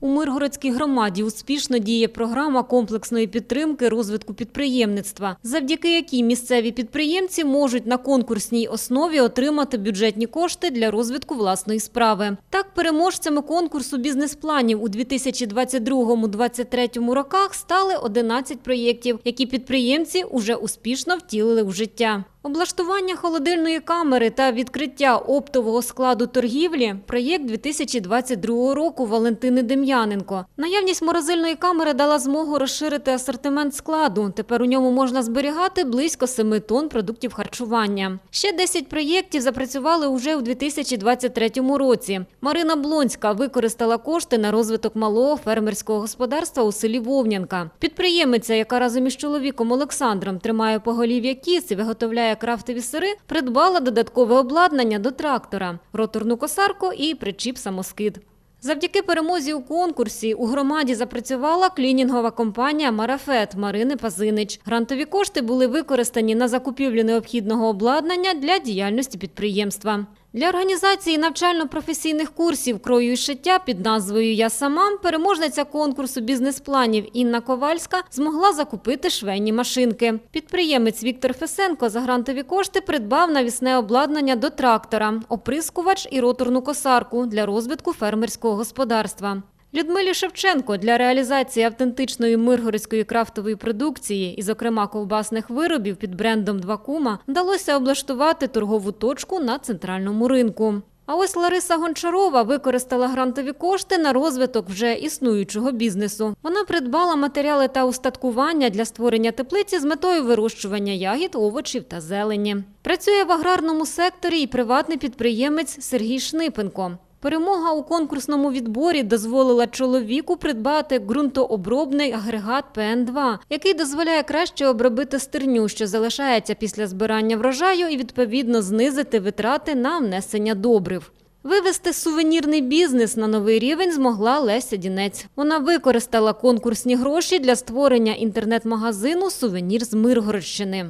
У Миргородській громаді успішно діє програма комплексної підтримки розвитку підприємництва, завдяки якій місцеві підприємці можуть на конкурсній основі отримати бюджетні кошти для розвитку власної справи. Так, переможцями конкурсу бізнес-планів у 2022-2023 роках стали 11 проєктів, які підприємці уже успішно втілили в життя. Облаштування холодильної камери та відкриття оптового складу торгівлі – проєкт 2022 року Валентини Дем'яненко. Наявність морозильної камери дала змогу розширити асортимент складу. Тепер у ньому можна зберігати близько 7 тонн продуктів харчування. Ще 10 проєктів запрацювали уже у 2023 році. Марина Блонська використала кошти на розвиток малого фермерського господарства у селі Вовнянка. Підприємиця, яка разом із чоловіком Олександром тримає поголів'я кіз і виготовляє крафтові сири, придбала додаткове обладнання до трактора, роторну косарку і причіп-самоскид. Завдяки перемозі у конкурсі у громаді запрацювала клінінгова компанія Марафет Марини Пазинич. Грантові кошти були використані на закупівлю необхідного обладнання для діяльності підприємства. Для організації навчально-професійних курсів крою і шиття під назвою Я сама переможниця конкурсу бізнес-планів Інна Ковальська змогла закупити швейні машинки. Підприємець Віктор Фесенко за грантові кошти придбав навісне обладнання до трактора, оприскувач і роторну косарку для розвитку фермерського господарства. Людмилі Шевченко для реалізації автентичної миргородської крафтової продукції і, зокрема, ковбасних виробів під брендом «Два кума вдалося облаштувати торгову точку на центральному ринку. А ось Лариса Гончарова використала грантові кошти на розвиток вже існуючого бізнесу. Вона придбала матеріали та устаткування для створення теплиці з метою вирощування ягід, овочів та зелені. Працює в аграрному секторі і приватний підприємець Сергій Шнипенко. Перемога у конкурсному відборі дозволила чоловіку придбати ґрунтообробний агрегат ПН2, який дозволяє краще обробити стерню, що залишається після збирання врожаю, і відповідно знизити витрати на внесення добрив. Вивести сувенірний бізнес на новий рівень змогла Леся Дінець. Вона використала конкурсні гроші для створення інтернет-магазину Сувенір з Миргородщини.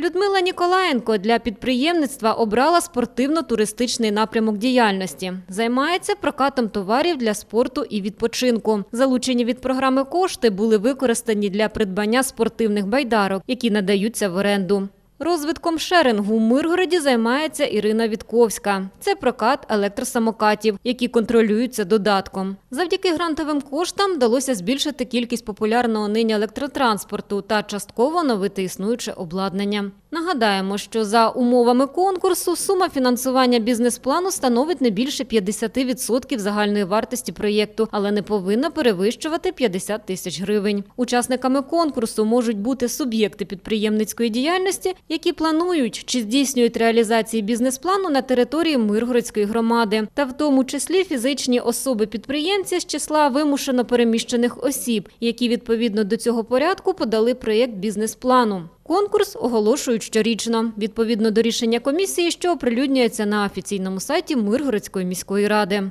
Людмила Ніколаєнко для підприємництва обрала спортивно-туристичний напрямок діяльності. Займається прокатом товарів для спорту і відпочинку. Залучені від програми кошти були використані для придбання спортивних байдарок, які надаються в оренду. Розвитком шерингу у Миргороді займається Ірина Вітковська. Це прокат електросамокатів, які контролюються додатком. Завдяки грантовим коштам вдалося збільшити кількість популярного нині електротранспорту та частково новити існуюче обладнання. Нагадаємо, що за умовами конкурсу сума фінансування бізнес-плану становить не більше 50% загальної вартості проєкту, але не повинна перевищувати 50 тисяч гривень. Учасниками конкурсу можуть бути суб'єкти підприємницької діяльності, які планують чи здійснюють реалізації бізнес-плану на території Миргородської громади, та в тому числі фізичні особи-підприємці з числа вимушено переміщених осіб, які відповідно до цього порядку подали проєкт бізнес-плану. Конкурс оголошують щорічно, відповідно до рішення комісії, що оприлюднюється на офіційному сайті Миргородської міської ради.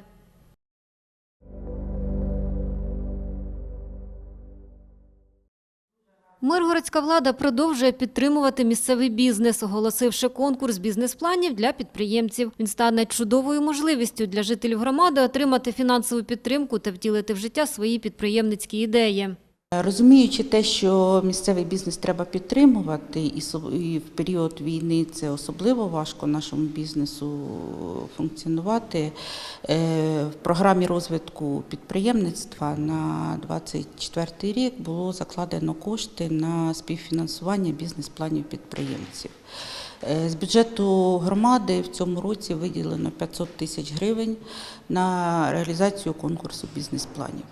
Миргородська влада продовжує підтримувати місцевий бізнес, оголосивши конкурс бізнес-планів для підприємців. Він стане чудовою можливістю для жителів громади отримати фінансову підтримку та втілити в життя свої підприємницькі ідеї. Розуміючи те, що місцевий бізнес треба підтримувати, і в період війни це особливо важко нашому бізнесу функціонувати. е, В програмі розвитку підприємництва на 2024 рік було закладено кошти на співфінансування бізнес-планів підприємців. Е, З бюджету громади в цьому році виділено 500 тисяч гривень на реалізацію конкурсу бізнес-планів.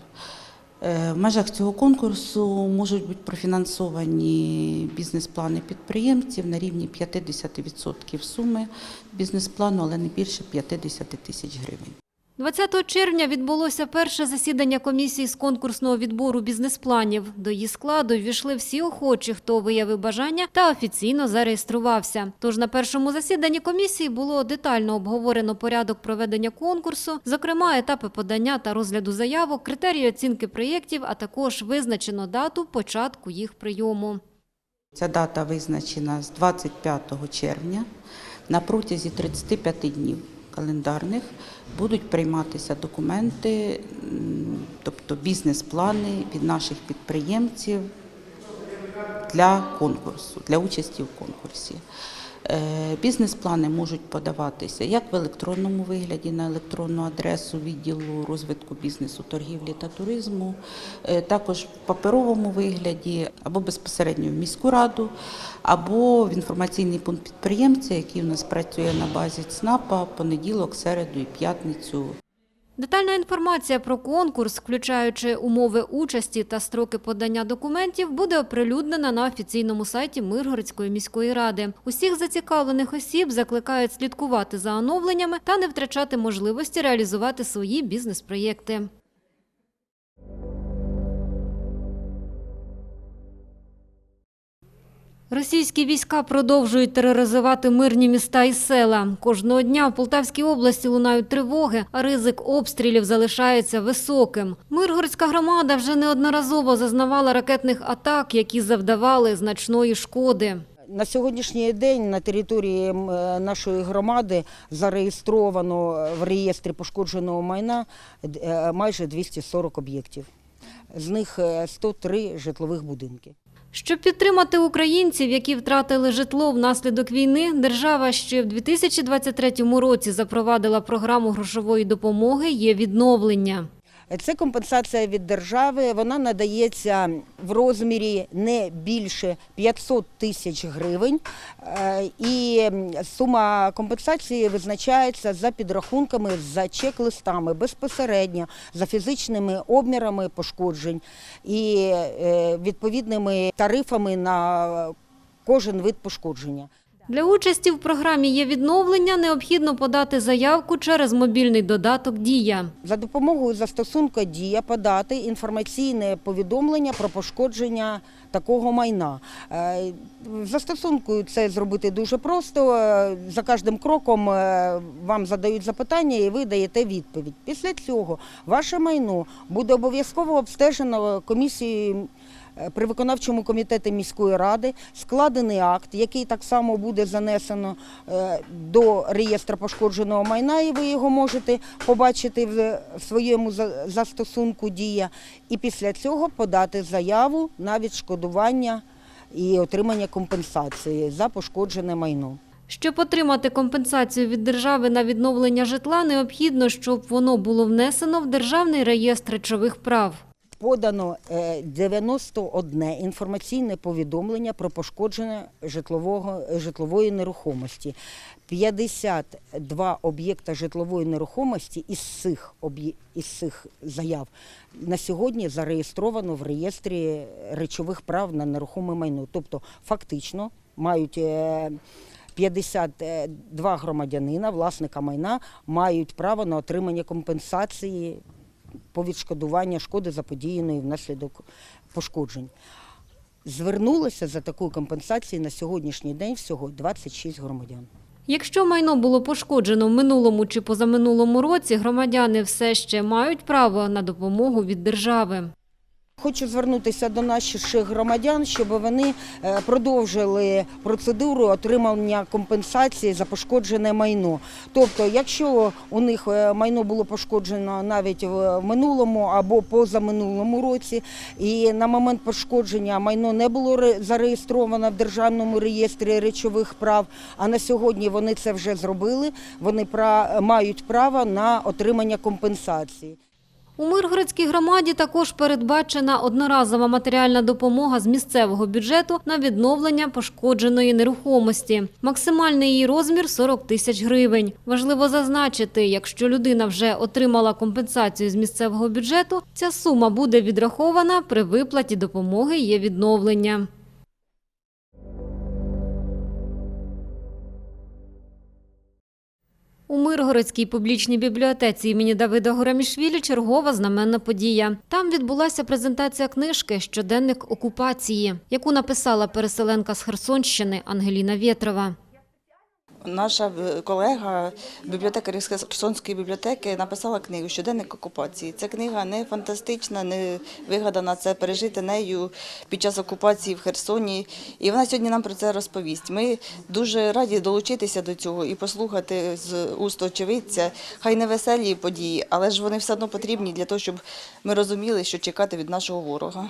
Е, В межах цього конкурсу можуть бути профінансовані бізнес-плани підприємців на рівні 50% суми бізнес-плану, але не більше 50 тисяч гривень. 20 червня відбулося перше засідання комісії з конкурсного відбору бізнес-планів. До її складу ввійшли всі охочі, хто виявив бажання та офіційно зареєструвався. Тож на першому засіданні комісії було детально обговорено порядок проведення конкурсу, зокрема етапи подання та розгляду заявок, критерії оцінки проєктів, а також визначено дату початку їх прийому. Ця дата визначена з 25 червня. На протязі 35 днів календарних будуть прийматися документи, тобто бізнес-плани від наших підприємців для конкурсу, для участі в конкурсі. Е, Бізнес-плани можуть подаватися як в електронному вигляді на електронну адресу відділу розвитку бізнесу, торгівлі та туризму, е, також в паперовому вигляді або безпосередньо в міську раду, або в інформаційний пункт підприємця, який у нас працює на базі ЦНАПа понеділок, середу і п'ятницю Детальна інформація про конкурс, включаючи умови участі та строки подання документів, буде оприлюднена на офіційному сайті Миргородської міської ради. Усіх зацікавлених осіб закликають слідкувати за оновленнями та не втрачати можливості реалізувати свої бізнес-проєкти. Російські війська продовжують тероризувати мирні міста і села. Кожного дня в Полтавській області лунають тривоги, а ризик обстрілів залишається високим. Миргородська громада вже неодноразово зазнавала ракетних атак, які завдавали значної шкоди. На сьогоднішній день на території е, нашої громади зареєстровано в реєстрі пошкодженого майна е, майже 240 об'єктів. З них е, 103 житлових будинки. Щоб підтримати українців, які втратили житло внаслідок війни, держава ще в 2023 році запровадила програму грошової допомоги «Є відновлення». Це компенсація від держави. Вона надається в розмірі не більше 500 тисяч гривень. Е, І сума компенсації визначається за підрахунками, за чек-листами, безпосередньо за фізичними обмірами пошкоджень і е, відповідними тарифами на кожен вид пошкодження. Для участі в програмі «Є відновлення» необхідно подати заявку через мобільний додаток «Дія». За допомогою застосунку Дія подати інформаційне повідомлення про пошкодження такого майна. Е, Застосунку це зробити дуже просто. Е, За кожним кроком е, вам задають запитання і ви даєте відповідь. Після цього ваше майно буде обов'язково обстежено комісією. При виконавчому комітеті міської ради складений акт, який так само буде занесено до реєстру пошкодженого майна, і ви його можете побачити в своєму застосунку дія. І після цього подати заяву на відшкодування і отримання компенсації за пошкоджене майно. Щоб отримати компенсацію від держави на відновлення житла, необхідно, щоб воно було внесено в Державний реєстр речових прав. Подано е, 91 інформаційне повідомлення про пошкодження житлового, житлової нерухомості. 52 об'єкта житлової нерухомості із цих, із цих заяв на сьогодні зареєстровано в реєстрі речових прав на нерухоме майно. Тобто фактично мають е, 52 громадянина, власника майна, мають право на отримання компенсації по відшкодуванню шкоди заподіяної внаслідок пошкоджень. Звернулося за такою компенсацією на сьогоднішній день всього 26 громадян. Якщо майно було пошкоджено в минулому чи позаминулому році, громадяни все ще мають право на допомогу від держави. Хочу звернутися до наших громадян, щоб вони е, продовжили процедуру отримання компенсації за пошкоджене майно. Тобто, якщо у них е, майно було пошкоджено навіть в минулому або позаминулому році, і на момент пошкодження майно не було ре- зареєстровано в державному реєстрі речових прав, а на сьогодні вони це вже зробили. Вони мають право на отримання компенсації. У Миргородській громаді також передбачена одноразова матеріальна допомога з місцевого бюджету на відновлення пошкодженої нерухомості. Максимальний її розмір – 40 тисяч гривень. Важливо зазначити, якщо людина вже отримала компенсацію з місцевого бюджету, ця сума буде відрахована при виплаті допомоги є відновлення. У Миргородській публічній бібліотеці імені Давида Горамішвілі чергова знаменна подія. Там відбулася презентація книжки Щоденник окупації, яку написала переселенка з Херсонщини Ангеліна Вєтрова. Наша е, колега, бібліотекар із Херсонської бібліотеки, написала книгу Щоденник окупації. Ця книга не фантастична, не вигадана. Це пережити нею під час окупації в Херсоні. І вона сьогодні нам про це розповість. Ми дуже раді долучитися до цього і послухати з уст очевидця. Хай не веселі події, але ж вони все одно потрібні для того, щоб ми розуміли, що чекати від нашого ворога.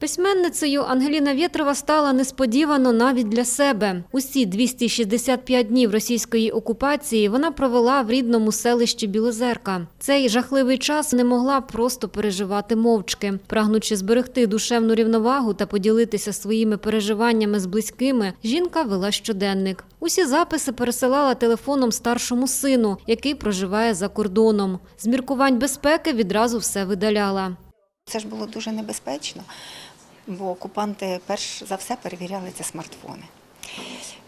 Письменницею Ангеліна Вєтрова стала несподівано навіть для себе. Усі 265 днів російської окупації вона провела в рідному селищі Білозерка. Цей жахливий час не могла просто переживати мовчки. Прагнучи зберегти душевну рівновагу та поділитися своїми переживаннями з близькими, жінка вела щоденник. Усі записи пересилала телефоном старшому сину, який проживає за кордоном. З міркувань безпеки відразу все видаляла. Це ж було дуже небезпечно, бо окупанти перш за все перевіряли ці смартфони.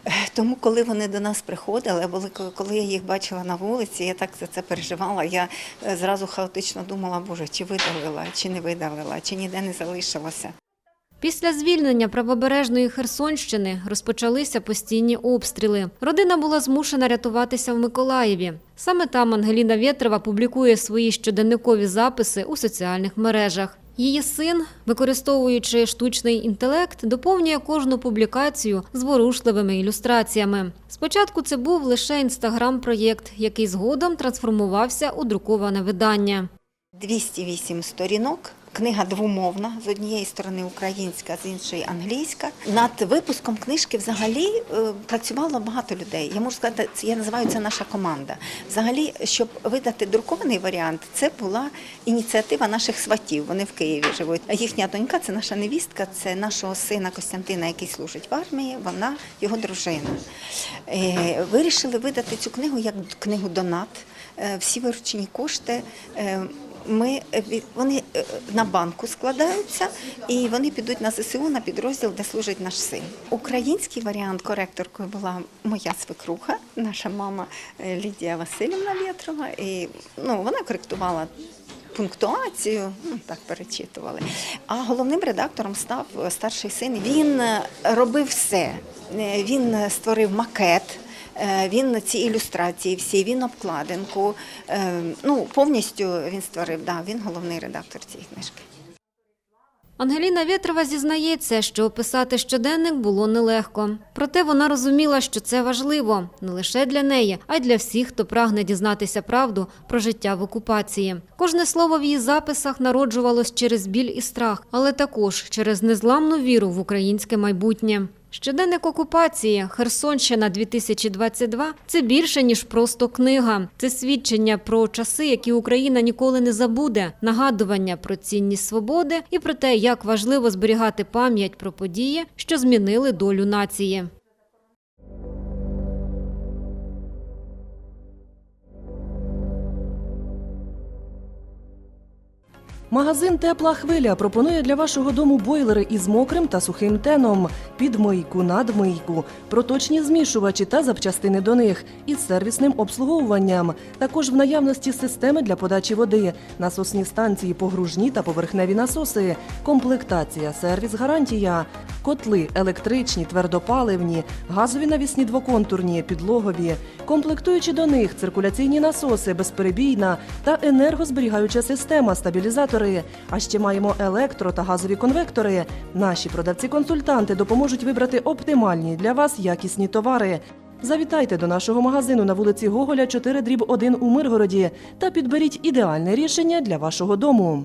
Е, Тому, коли вони до нас приходили, або коли- я їх бачила на вулиці, я так за це переживала. Я е, зразу хаотично думала, боже, чи видавила, чи не видавила, чи ніде не залишилося. Після звільнення правобережної Херсонщини розпочалися постійні обстріли. Родина була змушена рятуватися в Миколаєві. Саме там Ангеліна Вєтрова публікує свої щоденникові записи у соціальних мережах. Її син, використовуючи штучний інтелект, доповнює кожну публікацію зворушливими ілюстраціями. Спочатку це був лише інстаграм-проєкт, який згодом трансформувався у друковане видання. 208 сторінок. Книга двомовна з однієї сторони українська, з іншої англійська. Над випуском книжки взагалі е, працювало багато людей. Я можу сказати, я називаю це наша команда. Взагалі, щоб видати друкований варіант, це була ініціатива наших сватів. Вони в Києві живуть. Їхня донька це наша невістка, це нашого сина Костянтина, який служить в армії. Вона його дружина. Е, Вирішили видати цю книгу як книгу Донат. Е, Всі виручені кошти. Ми е, вони е, на банку складаються і вони підуть на ЗСУ на підрозділ, де служить наш син. Український варіант коректоркою була моя свекруха, наша мама е, Лідія Васильівна Вєтрова. І ну вона коректувала. Пунктуацію, ну так перечитували. А головним редактором став старший син. Він робив все. Він створив макет, Він ці ілюстрації всі, він обкладинку. е, Ну, повністю він створив, да, він головний редактор цієї книжки. Ангеліна Вєтрова зізнається, що описати щоденник було нелегко. Проте вона розуміла, що це важливо не лише для неї, а й для всіх, хто прагне дізнатися правду про життя в окупації. Кожне слово в її записах народжувалось через біль і страх, але також через незламну віру в українське майбутнє. Щоденник окупації Херсонщина 2022 – це більше ніж просто книга. Це свідчення про часи, які Україна ніколи не забуде, нагадування про цінність свободи і про те, як важливо зберігати пам'ять про події, що змінили долю нації. Магазин Тепла хвиля пропонує для вашого дому бойлери із мокрим та сухим теном, підмийку, надмийку, проточні змішувачі та запчастини до них із сервісним обслуговуванням. Також в наявності системи для подачі води, насосні станції, погружні та поверхневі насоси, комплектація, сервіс, гарантія, котли електричні, твердопаливні, газові навісні двоконтурні, підлогові, комплектуючи до них циркуляційні насоси, безперебійна та енергозберігаюча система, стабілізатори. А ще маємо електро та газові конвектори. Наші продавці-консультанти допоможуть вибрати оптимальні для вас якісні товари. Завітайте до нашого магазину на вулиці Гоголя 4 дріб 1 у Миргороді та підберіть ідеальне рішення для вашого дому.